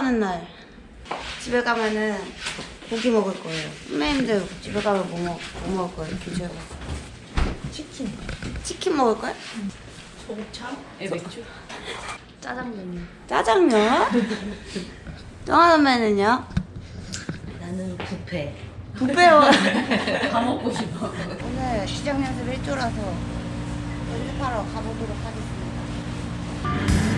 하는 날 집에 가면은 고기 먹을 거예요. 선배님들 집에 가면 뭐, 먹, 뭐 먹을 거예요? 김치에 가서. 치킨. 치킨 먹을 거야? 소곱창? 에 맥주? 짜장면. 짜장면? 정한 선배는요? 나는 뷔페. 뷔페요. 다 먹고 싶어. 오늘 시장 연습 1조라서 연습하러 가보도록 하겠습니다.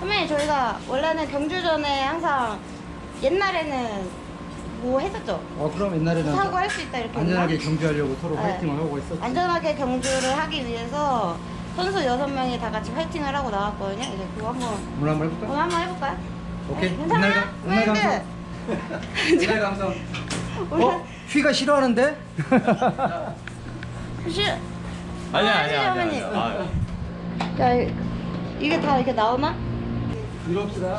선배님 저희가 원래는 경주전에 항상 옛날에는 뭐 했었죠? 어 그럼 옛날에는 사고 할 수 있다 이렇게 안전하게? 경주하려고 서로 네. 파이팅을 하고 있었지. 안전하게 경주를 하기 위해서 선수 여섯 명이 다 같이 파이팅을 하고 나왔거든요. 이제 그거 한번 오늘 한번 오늘 해볼까? 한번 해볼까요? 오케이. 네, 괜찮아요? 감- 옛날 감성. 옛날 감성. 어? 휘가 싫어하는데? 혹시 아니야 아니야. 아니야. 아니야. 야 이- 이게 다 이렇게 나오나? 이럽시다.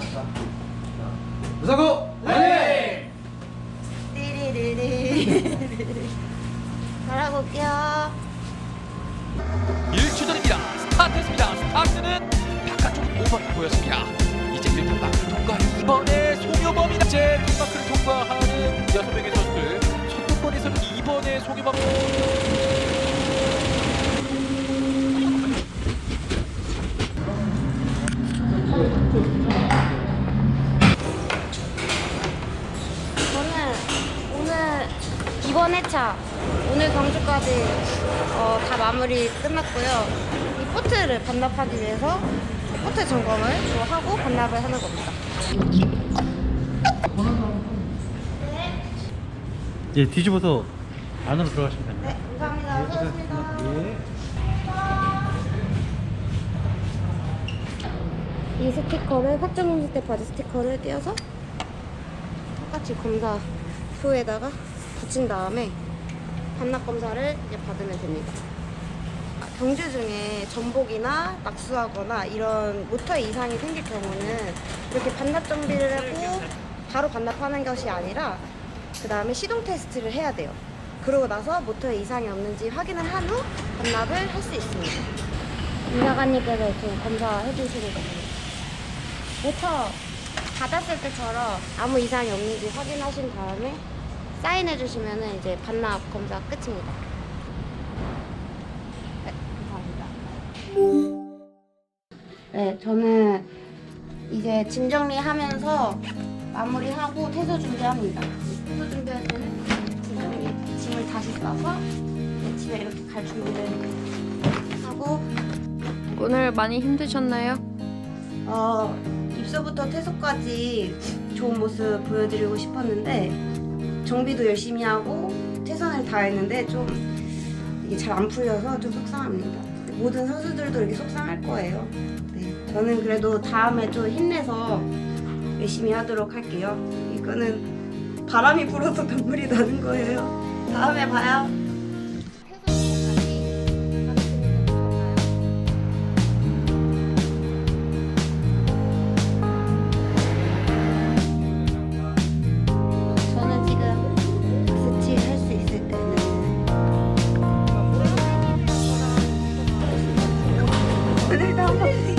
무사고! 네! 띠리리리 잘하고 올게요. 1주전입니다. 스타트했습니다. 스타트는 바깥쪽 5번 보였습니다. 이제 1번 마크를 통과. 이번에 송효범이 이제 1마크를 통과하는 6명의 선수들. 선두권에서는 2번의 송효범. 저는 오늘 이번 회차 오늘 경주까지 어, 다 마무리 끝났고요. 이 포트를 반납하기 위해서 포트 점검을 또 하고 반납을 하는 겁니다. 예, 뒤집어서 안으로 들어가시면 됩니다. 네, 감사합니다. 수고하셨습니다. 예. 이 스티커를 확정 검사 때 바지 스티커를 띄어서 똑같이 검사 표에다가 붙인 다음에 반납 검사를 이제 받으면 됩니다. 경주 중에 전복이나 낙수하거나 이런 모터에 이상이 생길 경우는 이렇게 반납 정비를 하고 바로 반납하는 것이 아니라 그 다음에 시동 테스트를 해야 돼요. 그러고 나서 모터에 이상이 없는지 확인을 한 후 반납을 할 수 있습니다. 임사관님께서 지금 검사해 주시는 겁니다. 모터 닫았을 때처럼 아무 이상이 없는지 확인하신 다음에 사인해 주시면 이제 반납 검사 끝입니다. 네, 감사합니다. 네, 저는 이제 짐 정리하면서 마무리하고 퇴소 준비합니다. 퇴소 준비할 때는 짐- 짐을 다시 싸서 집에 이렇게 갈 준비를 하고 오늘 많이 힘드셨나요? 어, 입소부터 퇴소까지 좋은 모습 보여드리고 싶었는데 정비도 열심히 하고 최선을 다했는데 좀 이게 잘 안 풀려서 좀 속상합니다. 모든 선수들도 이렇게 속상할 거예요. 네, 저는 그래도 다음에 좀 힘내서 열심히 하도록 할게요. 이거는 바람이 불어서 눈물이 나는 거예요. 다음에 봐요. Đồ.